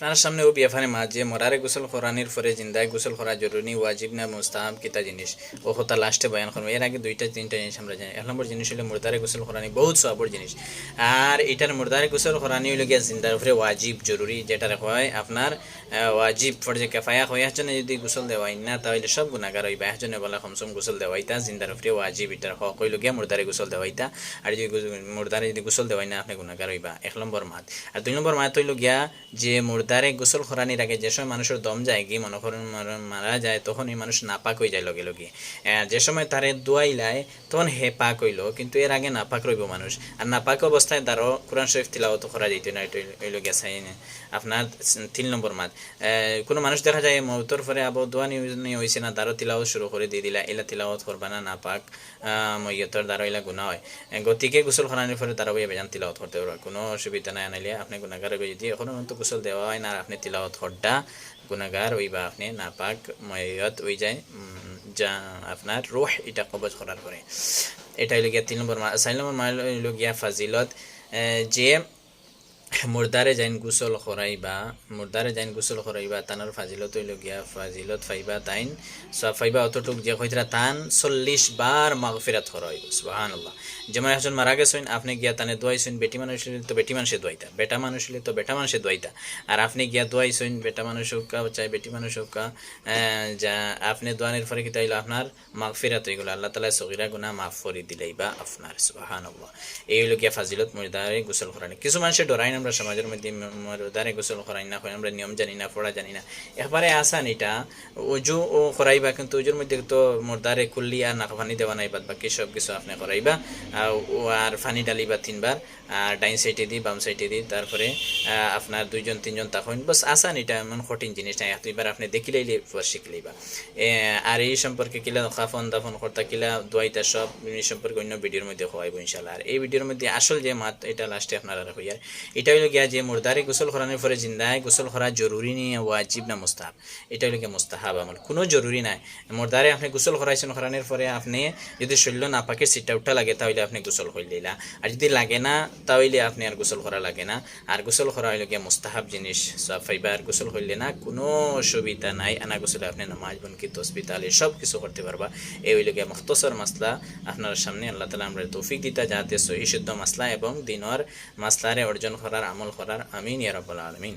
আপনার সামনে ও বিয়াফানে মা যে মরারে গোসল খরানির পরে জিন্দায় গোসল করা জরুরি, ওয়াজিব না, মুস্তাহাব কিতা জিনিস। ও হতা লাস্টে বয়ান করব। এর আগে দুইটা তিনটা জিনিস আমরা জানি। এক নম্বর জিনিস হলো মুর্দারে গোসল খরানি বহুত সবর জিনিস। আর এটার মুর্দারে গোসল খরানি হইল গিয়া জিন্দার উপরে ওয়াজিব জরুরি যেটা হয় আপনার ওয়াজিব ফরজে কেফায়া হয়ে আসছে যদি গোসল দেওয়াই না, তাহলে সব গুণাগার হইবা। একজনে বলা কমসম গোসল দেওয়াইতা, জিন্দার উপরে ওয়াজিব এটার হক হইল গিয়া মুর্দারে গোসল দেওয়াইতা। আর যদি মুর্দারে যদি গোসল দেওয়াই না, আপনি গুণাগার হইবা। এক নম্বর মাত। আর দুই নম্বর মাত হইল গিয়া যে মুর্দারে গোসল খরানির আগে যে সময় মানুষের দম যায় কি মনে করেন মারা- যায় তখন এই মানুষ নাপাক হয়ে যায় লগে লগে। যে সময় তারে দোয়াইলায় তখন হে পাক হইল, কিন্তু এর আগে নাপাক রইব মানুষ। আর নাপাক অবস্থায় তারও কোরআন শরীফ তিলাওয়াত করা যেত না এটা গিয়া চাই আপনার তিন নম্বর মাত। কোনো মানুষ দেখা যায় মৌতর পরে আবার দোয়া নিয়ে হয়েছে না, তারও তিলাওয়াত শুরু করে দিয়ে দিলা, এলা তিলাওয়াত করবা না নাপাক মৈয়তর দ্বারা এলা গুণা হয়। গতিকে গোসল খরানির পরে তারা বেজান তিলাওয়াত করতে পারবে। কোনো অসুবিধা নাই, আনাইলে আপনি গুণাগার যদি এখনও পর্যন্ত গোসল দেওয়া হয় না আর আপনি তিলাওয়াত হড্ডা গুণাগার হইবা আপনি নাপাক ময়ত হয়ে যায় যা আপনার রোহ এটা কবজ করার পরে এটা হইল গিয়া তিন নম্বর মা চার নম্বর মা হইল গিয়া ফাজিলত যে মুর্দারে যাইন গুসল খরাইবা মুর্দারে যাইন গুসল খরাইবা তানার ফাজিলত হইল গিয়া ফাজিলত ফাইবা তাইন ফাইবা অতটুক যে হইতরা তান চল্লিশ বার মাগফিরাত খরাইব সুবাহান আল্লাহ যেমন একজন মারা গেছেন আপনি গিয়া তানে দোয়াইছেন বেটি মানুষ তো বেটি মানুষে দোয়াইতা বেটা মানুষ হইলে তো বেটা মানুষে দোয়াইতা আর আপনি গিয়া দোয়াইছেন বেটা মানুষ হোক চাই বেটি মানুষ হোক যা, আপনি দোয়ানের পরে কি তাইলে আপনার মাগফিরাত হয়ে গেল। আল্লাহ তালা সগিরা গুনা মাফ করে দিলেই বা আপনার সুবাহান আল্লাহ এই হইল গিয়া ফাজিলত মুর্দারে গোসল খরানি কিছু মানুষের ডরাই আমরা সমাজের মধ্যে মুর্দারে গোসল খরাই না হয় আমরা নিয়ম জানি না পড়া জানি না। একবারে আসান এটা উজু ও খরাইবা কিন্তু উজুর মধ্যে তো মুর্দারে খুললি আর নাক পানি দেওয়া নাই বাদ বাকি সব কিছু আপনি করাইবা। ও আর পানি ডালিবা তিনবার আর ডাইন সাইডে দি বাম সাইডে দি তারপরে আপনার দুইজন তিনজন তখন বাস আসান এটা এমন কঠিন জিনিস নাই দুইবার আপনি দেখিলেইলে শিখলেইবা। এ, আর এই সম্পর্কে কিলা খাফন দাফন কর্তা কিলা দোয়াইতা সব সম্পর্কে অন্য ভিডিওর মধ্যে হওয়াইব ইনশাল্লাহ আর এই ভিডিওর মধ্যে আসল যে মাত এটা লাস্টে আপনারা হইয়ার। এটা হইল গিয়া যে মুর্দারে গোসল করানোর পরে জিন্দায় গোসল করা জরুরি নিয়ে ওয়াজিব না মুস্তাহাব? এটা হইল গিয়া মুস্তাহাব আমল। কোনো জরুরি নাই। মুর্দারে আপনি গোসল করাইছেন, করানোর পরে আপনি যদি শৈল্য না পাকে সিটটা উঠা লাগে, তাহলে আপনি গোসল করলিলা আর যদি লাগে না, তাহলে আপনি আর গোসল করা লাগে না। আর গোসল করা হইল গিয়া মুস্তাহাব জিনিস, সব ফাইবার গোসল করলে না কোনো অসুবিধা নাই। আনা গোসলে আপনি নামাজ, বনকি, তসবি তাহলে সব কিছু করতে পারবা। এই হইল গিয়া মুখতসর মাসলা। আপনার সামনে আল্লাহ তালা আমরা তৌফিক দিতা, যাতে সহি, শুদ্ধ মাসলা এবং দিনর মাসলারে অর্জন করার আমল করার আমিন ইয়ারব্বাল আলমিন।